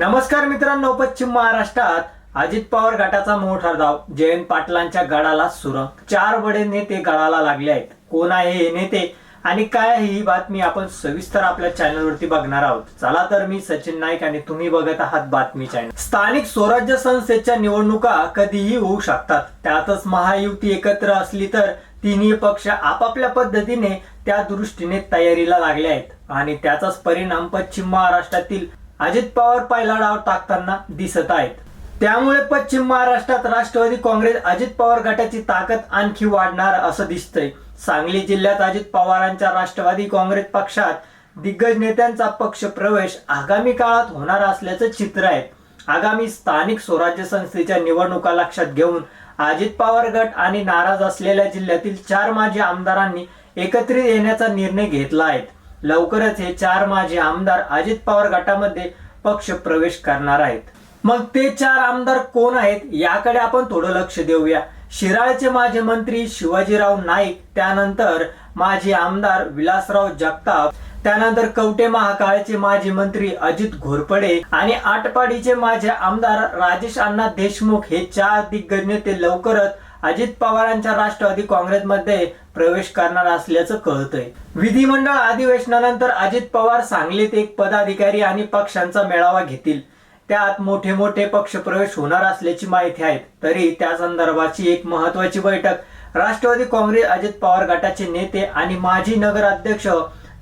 नमस्कार मित्रांनो पश्चिम महाराष्ट्रात अजित पवार गटाचा मोठा धाव जयंत पाटलांच्या गडाला सुरंग. चार बडे नेते गडाला लागले आहेत. कोण आहे हे नेते आणि काय आहे ही बातमी आपण सविस्तर आपल्या चॅनलवरती बघणार आहोत. चला तर मी सचिन नाईक आणि तुम्ही बघत आहात बातमी चॅनल. स्थानिक स्वराज्य संस्थेच्या निवडणुका कधीही होऊ शकतात. त्यातच महायुती एकत्र असली तर तिन्ही पक्ष आपापल्या पद्धतीने त्या दृष्टीने तयारीला लागले आहेत. आणि त्याचाच परिणाम पश्चिम महाराष्ट्रातील अजित पवार पहिला डाव टाकताना दिसत आहेत. त्यामुळे पश्चिम महाराष्ट्रात राष्ट्रवादी काँग्रेस अजित पवार गटाची ताकद आणखी वाढणार असं दिसतंय. सांगली जिल्ह्यात अजित पवारांच्या राष्ट्रवादी काँग्रेस पक्षात दिग्गज नेत्यांचा पक्ष प्रवेश आगामी काळात होणार असल्याचं चित्र आहे. आगामी स्थानिक स्वराज्य संस्थेच्या निवडणुका लक्षात घेऊन अजित पवार गट आणि नाराज असलेल्या जिल्ह्यातील चार माजी आमदारांनी एकत्रित येण्याचा निर्णय घेतला आहे. लवकरच हे चार माजी आमदार अजित पवार गटामध्ये पक्ष प्रवेश करणार आहेत. मग ते चार आमदार कोण आहेत याकडे आपण थोडं लक्ष देऊया. शिराळचे माजी मंत्री शिवाजीराव नाईक त्यानंतर माजी आमदार विलासराव जगताप त्यानंतर कवटे महाकाळचे माजी मंत्री अजित घोरपडे आणि आटपाडीचे माजी आमदार राजेश अण्णा देशमुख हे चार दिग्गज नेते लवकरच अजित पवारांच्या राष्ट्रवादी काँग्रेसमध्ये प्रवेश करणार असल्याचं कळतंय. विधिमंडळ अधिवेशनानंतर अजित पवार सांगलीत एक पदाधिकारी आणि पक्षांचा मेळावा घेतील. त्यात मोठे मोठे पक्ष प्रवेश होणार असल्याची माहिती आहे. तरी त्या संदर्भाची एक महत्वाची बैठक राष्ट्रवादी काँग्रेस अजित पवार गटाचे नेते आणि माजी नगराध्यक्ष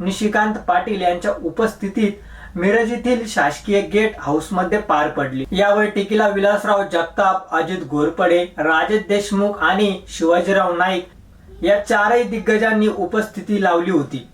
निशिकांत पाटील यांच्या उपस्थितीत मिरज येथील शासकीय गेट हाऊसमध्ये पार पडली. या बैठकीला विलासराव जगताप अजित घोरपडे राजेश देशमुख आणि शिवाजीराव नाईक या चारही दिग्गजांनी उपस्थिती लावली होती.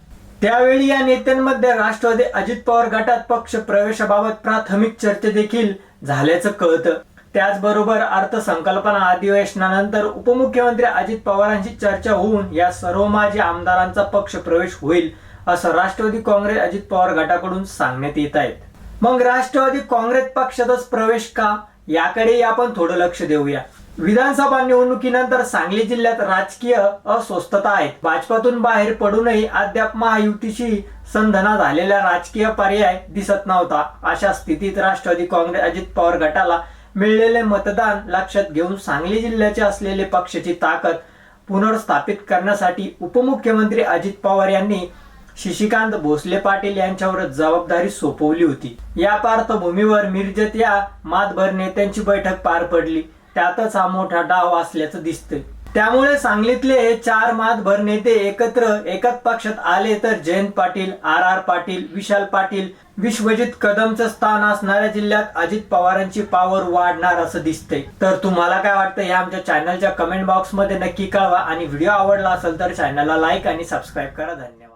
त्यावेळी या नेत्यांमध्ये राष्ट्रवादी अजित पवार गटात पक्ष प्रवेशाबाबत प्राथमिक चर्चा देखील झाल्याचं कळतं. त्याचबरोबर अर्थसंकल्पना अधिवेशनानंतर उपमुख्यमंत्री अजित पवारांची चर्चा होऊन या सर्व माजी आमदारांचा पक्ष प्रवेश होईल असं राष्ट्रवादी काँग्रेस अजित पवार गटाकडून सांगण्यात येत आहेत. मग राष्ट्रवादी काँग्रेस पक्षातच प्रवेश का? याकडेही आपण थोडं लक्ष देऊया. विधानसभा निवडणुकीनंतर सांगली जिल्ह्यात राजकीय अस्वस्थता आहे. भाजपातून बाहेर पडूनही अद्याप महायुतीशी संधना झालेला राजकीय पर्याय दिसत नव्हता. अशा स्थितीत राष्ट्रवादी काँग्रेस अजित पवार गटाला मिळलेले मतदान लक्षात घेऊन सांगली जिल्ह्याचे असलेले पक्षाची ताकद पुनर्स्थापित करण्यासाठी उपमुख्यमंत्री अजित पवार यांनी शशिकांत भोसले पाटील यांच्यावर जबाबदारी सोपवली होती. या पार्श्वभूमीवर मिरजत या मातभर नेत्यांची बैठक पार पडली. त्यातच हा मोठा डाव असल्याचं दिसतंय. त्यामुळे सांगलीतले हे चार मातभर नेते एकत्र एकाच पक्षात आले तर जयंत पाटील आर आर पाटील विशाल पाटील विश्वजित कदमचं स्थान असणाऱ्या जिल्ह्यात अजित पवारांची पावर वाढणार असं दिसतंय. तर तुम्हाला काय वाटतं हे आमच्या चॅनलच्या कमेंट बॉक्समध्ये नक्की कळवा. आणि व्हिडिओ आवडला असेल तर चॅनलला लाईक आणि सबस्क्राईब करा. धन्यवाद.